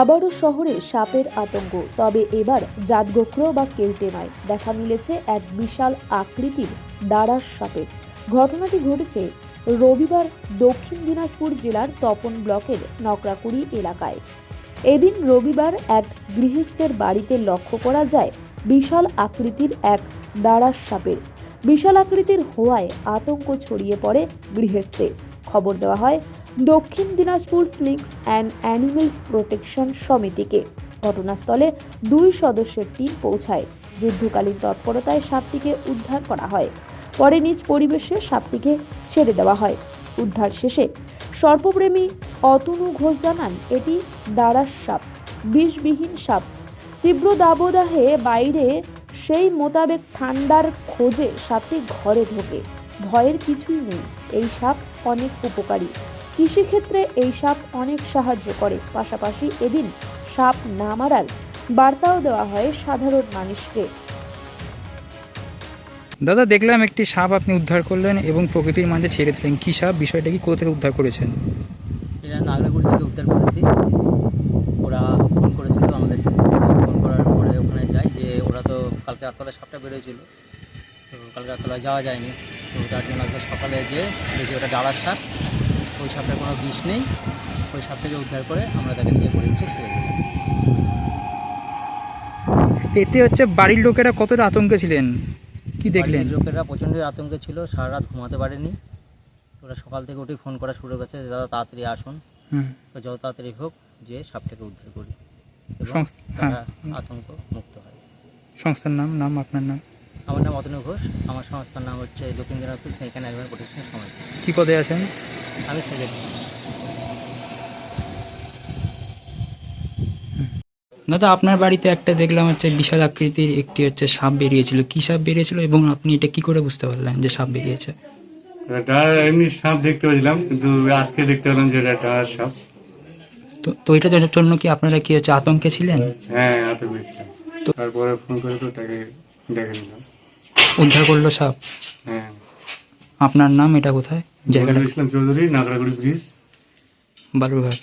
আবারও শহরে সাপের আতঙ্ক। তবে এবার জাতগোখরো বা কেউটে নয় দেখা মিলেছে এক বিশাল আকৃতির দাঁড়ার সাপের। ঘটনাটি ঘটেছে রবিবার দক্ষিণ দিনাজপুর জেলার তপন ব্লকের নকরাকুড়ি এলাকায়। এদিন রবিবার এক গৃহস্থের বাড়িতে লক্ষ্য করা যায়, বিশাল আকৃতির এক দাঁড়ার সাপের। বিশাল আকৃতির হওয়ায় আতঙ্ক ছড়িয়ে পড়ে গৃহস্থে। খবর দেওয়া হয় দক্ষিণ Dinajpur snakes and animals protection সমিতিকে ঘটনাস্থলে দুই সদস্যের টিম পৌঁছায়। যুদ্ধকালীন তৎপরতায় সাপটিকে উদ্ধার করা হয়। পরে নিজ পরিবেশে সাপটিকে ছেড়ে দেওয়া হয়। উদ্ধার শেষে সর্পপ্রেমী অতনু ঘোষ জানান, এটি দাঁড়ার সাপ, বিষবিহীন সাপ। তীব্র দাবদাহে বাইরে সেই মোতাবেক ঠান্ডার খোঁজে সাপটি ঘরে ঢোকে। ভয়ের কিছুই নেই। এই সাপ অনেক উপকারী। কৃষিক্ষেত্রে এই সাপ অনেক সাহায্য করে। পাশাপাশি এদিন সাপ না মারার বার্তাও দেওয়া হয় সাধারণ মানুষকে। দাদা দেখলাম একটি সাপ আপনি উদ্ধার করলেন এবং প্রকৃতির মাঝে ছেড়ে দিলেন। কী সাপ? বিষয়টা কি কোথা থেকে উদ্ধার করেছেন? এটা নাগরাগুড়ি থেকে উদ্ধার করেছি। ওরা ফোন করেছিল আমাদেরকে। ফোন করার পরে ওখানে যাই যে ওরা তো কালকে রাততলায় সাপটা বেরোয়েছিল। তো কালকে রাততলায় যাওয়া যায়নি। তো তার জন্য আজকে সকালে যে দেখি ওটা ডালার সাপ। ওই সাপটার কোনো বিষ নেই। ওই সাপটাকে উদ্ধার করে আমরা তাকে নিয়ে পরিবেশে ছেড়ে দিই এতে হচ্ছে বাড়ির লোকেরা কতটা আতঙ্কে ছিলেন? কি দেখলেন? লোকেরা প্রচণ্ড আতঙ্কে ছিল সারা রাত ঘুমাতে পারেনি। ওরা সকাল থেকে উঠে ফোন করা শুরু করেছে যে দাদা তাড়াতাড়ি আসুন। তো যত তাড়াতাড়ি হোক যে সাপটাকে উদ্ধার করি। হ্যাঁ। আতঙ্ক মুক্ত হয়। সংস্থার নাম নাম আপনার নাম? আমার নাম অতনু ঘোষ। আমার সংস্থার নাম হচ্ছে দক্ষিণ দিনাজপুর স্নেক অ্যান্ড প্রোটেকশন সমিতি কি পদে আছেন? আমি সেক্রেটারি দাদা আপনার বাড়িতে একটা দেখলাম হচ্ছে বিশাল আকৃতির একটি হচ্ছে সাপ বেরিয়েছিল। কি সাপ বেরিয়েছিল এবং আপনি এটা কি করে বুঝতে পারলেন যে সাপ বেরিয়েছে? এটা এমনি সাপ দেখতে পেয়েছিলাম কিন্তু আজকে দেখতে পেলাম যে এটা ডাঁড়ার সাপ। তো তো এটার জন্য কি আপনারা কি হচ্ছে আতঙ্কে ছিলেন? হ্যাঁ হাতে পেয়েছিলাম তো- তারপরে ফোন করে তো তাকে ডেকে নিলাম। উদ্ধার করল সাপ। হ্যাঁ। আপনার নাম এটা কোথায়? জায়গাটা ইসলাম চৌধুরী নাগরাগুড়ি ব্রিজ। বালুরঘাট